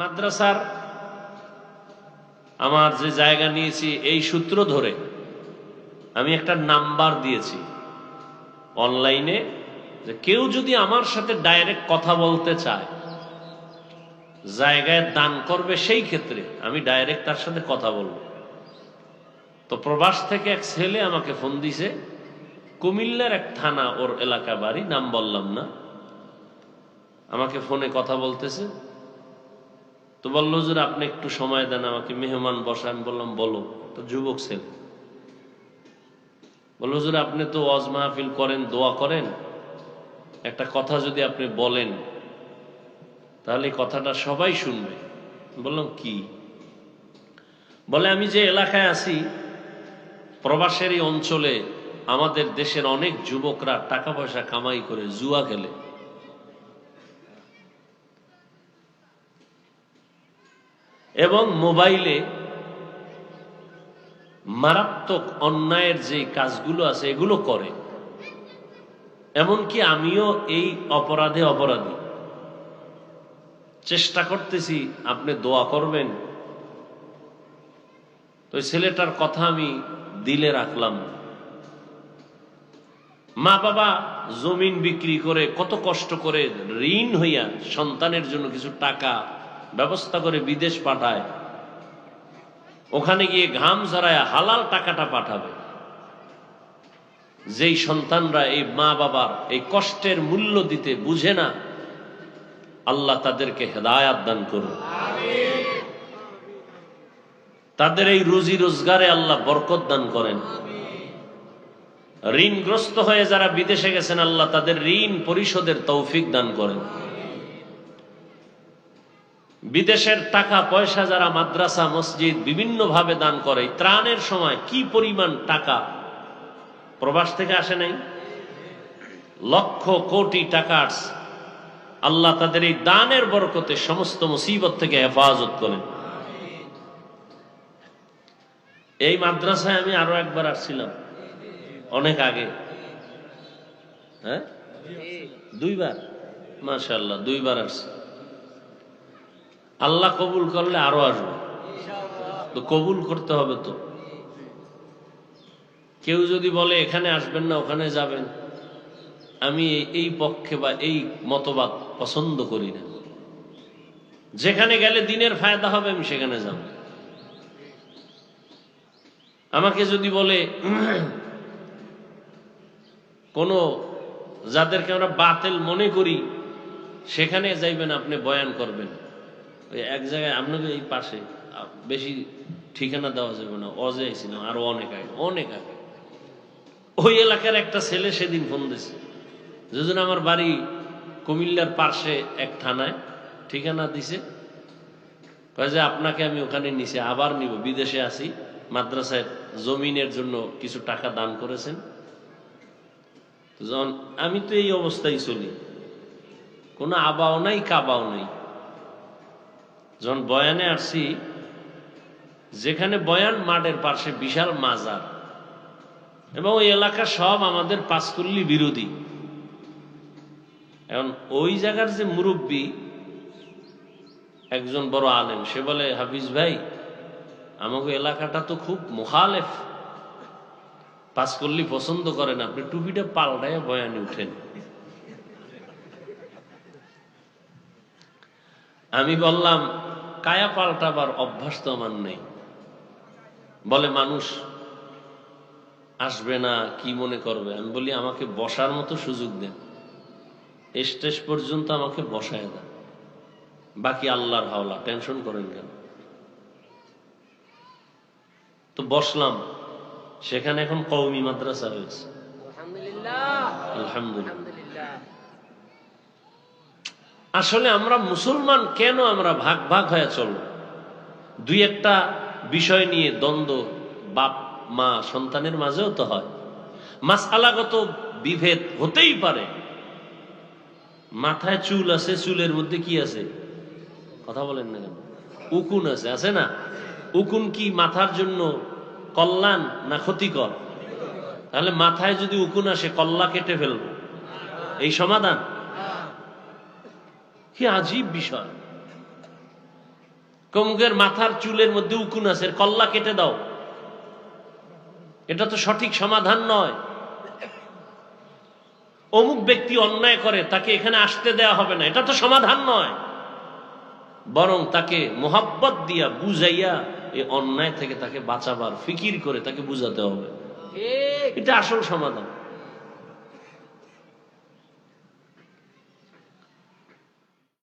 মাদ্রাসার আমার যে জায়গা নিয়েছি, এই সূত্র ধরে আমি একটা নাম্বার দিয়েছি অনলাইনে যে কেউ যদি আমার সাথে ডাইরেক্ট কথা বলতে চায়, জায়গায় দান করবে সেই ক্ষেত্রে আমি ডাইরেক্ট তার সাথে কথা বলব। তো প্রবাস থেকে এক ছেলে আমাকে ফোন দিছে, কুমিল্লার এক থানা ওর এলাকা বাড়ি নাম বললাম না, আমাকে ফোনে কথা বলতেছে। তো বলল যে আপনি একটু সময় দেন, আমাকে মেহমান বসা আমি বললাম, বলো। তো যুবক ছেলে বলল, হুজুর, আপনি তো ওয়াজ মাহফিল করেন, দোয়া করেন। একটা কথা যদি আপনি বলেন, তাহলে কথাটা সবাই শুনবে। বললাম, কি? বলে, আমি যে এলাকায় আছি, প্রবাসের এই অঞ্চলে আমাদের দেশের অনেক যুবকরা টাকা পয়সা কামাই করে জুয়া খেলে। এবং মোবাইলে মারাত্মক অন্যায়ের যে কাজগুলো আছে, এগুলো করে। এমনকি আমিও এই অপরাধে অপরাধী। চেষ্টা করতেছি, আপনি দোয়া করবেন। তো ছেলেটার কথা আমি দিলে রাখলাম। মা বাবা জমিন বিক্রি করে কত কষ্ট করে ঋণ হইয়া সন্তানের জন্য কিছু টাকা ব্যবস্থা করে বিদেশ পাঠায়। ওখানে গিয়ে ঘাম ঝরায় হালাল টাকাটা পাঠাবে। যেই সন্তানরা এই মা বাবার এই কষ্টের মূল্য দিতে বুঝে না, আল্লাহ তাদেরকে হেদায়াত দান করুন। তাদের এই রুজি রোজগারে আল্লাহ বরকত দান করেন। ঋণগ্রস্ত হয়ে যারা বিদেশে গেছেন, আল্লাহ তাদের ঋণ পরিশোধের তৌফিক দান করেন। বিদেশের টাকা পয়সা যারা মাদ্রাসা, মসজিদ বিভিন্ন ভাবে দান করে ত্রাণের সময় কি পরিমাণ টাকা? প্রবাস থেকে আসে নাই? লক্ষ কোটি টাকা আল্লাহ তাদের এই দানের বরকতে সমস্ত মুসিবত থেকে হেফাজত করেন। এই মাদ্রাসায় আমি আরও একবার আসছিলাম। অনেক আগে। হ্যাঁ? দুইবার? মাশাল্লাহ দুইবার আসছি। আল্লাহ কবুল করলে আরও আসবে। তো কবুল করতে হবে তো। কেউ যদি বলে, এখানে আসবেন না, ওখানে যাবেন। আমি এই পক্ষে বা এই মতবাদ পছন্দ করি না। যেখানে গেলে দিনের ফায়দা হবে, আমি সেখানে যাব। আমাকে যদি বলে, কোনো যাদেরকে আমরা বাতিল মনে করি, সেখানে যাইবেন, আপনি বয়ান করবেন। ওই এক জায়গায় আপনাকে এই পাশে বেশি ঠিকানা দেওয়া যাবে না, অজে আইছিলাম, আরও অনেক আগে অনেক আগে। ওই এলাকার একটা ছেলে সেদিন ফোন দিছে, যেজন, আমার বাড়ি কুমিল্লার পার্শ্বে এক থানায়, ঠিকানা দিছে। কয় যে, আপনাকে আমি ওখানে নিচে আবার নিব, বিদেশে আসি মাদ্রাসায় জমিনের জন্য কিছু টাকা দান করেছেন। আমি তো এই অবস্থায় চলি, কোনো আবাও নাই, কাবাও নাই। যখন বয়ানে আসছি যেখানে বয়ান মাঠের পাশে বিশাল মাজার। এবং ওই এলাকা সব আমাদের পাঁচকুল্লি বিরোধী। এখন ওই জায়গার যে মুরব্বী, একজন বড় আলেম, সে বলে, হাফিজ ভাই, আমাকে এলাকাটা তো খুব মুখালেফ। পাঁচকল্লি পছন্দ করেন আপনি, টুপিটা পাল্টায় বয়ানে উঠেন। আমি বললাম কায়া পাল্টাবার অভ্যাস তো আমার নেই। বলে মানুষ আসবে না কি মনে করবে? আমি বলি আমাকে বসার মতো সুযোগ দেন। স্টেজ পর্যন্ত আমাকে বসায় দেন। বাকি আল্লাহর হাওলা টেনশন করেন কেন? তো বসলাম। সেখানে এখন কৌমি মাদ্রাসা হয়েছে আলহামদুলিল্লাহ আলহামদুলিল্লাহ। আলহামদুলিল্লাহ। আসলে আমরা মুসলমান কেন আমরা ভাগ ভাগ হয়ে চলব? দুই একটা বিষয় নিয়ে দ্বন্দ্ব বাপ, মা, সন্তানের মাঝেও তো হয়। মাসালাগত বিভেদ হতেই পারে। মাথায় চুল আছে, চুলের মধ্যে কি আছে? কথা বলেন না কেন? উকুন আছে আছে না? উকুন কি মাথার জন্য কল্যাণ না ক্ষতিকর? তাহলে মাথায় যদি উকুন আসে, কল্লা কেটে ফেলব। এই সমাধান? কি আজীব বিষয়। কমুকের মাথার চুলের মধ্যে উকুন আছে কল্লা কেটে দাও। এটা তো সঠিক সমাধান নয়। অমুক ব্যক্তি অন্যায় করে তাকে এখানে আসতে দেয়া হবে না। এটা তো সমাধান নয়। বরং তাকে মোহাব্বত দিয়া বুঝাইয়া এই অন্যায় থেকে তাকে বাঁচাবার ফিকির করে তাকে বুঝাতে হবে। এটা আসল সমাধান।